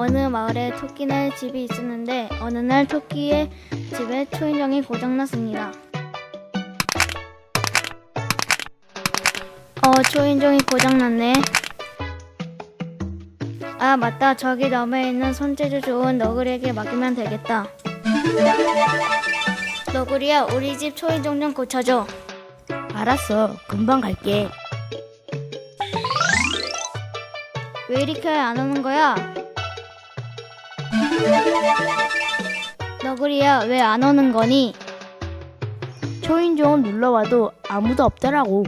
어느 마을에 토끼네 집이 있었는데 어느 날 토끼의 집에 초인종이 고장났습니다. 어, 초인종이 고장났네. 아, 맞다. 저기 너머에 있는 손재주 좋은 너구리에게 맡기면 되겠다. 너구리야, 우리 집 초인종 좀 고쳐줘. 알았어. 금방 갈게. 왜 이렇게 안 오는 거야? 너구리야, 왜 안 오는 거니? 초인종 눌러와도 아무도 없더라고.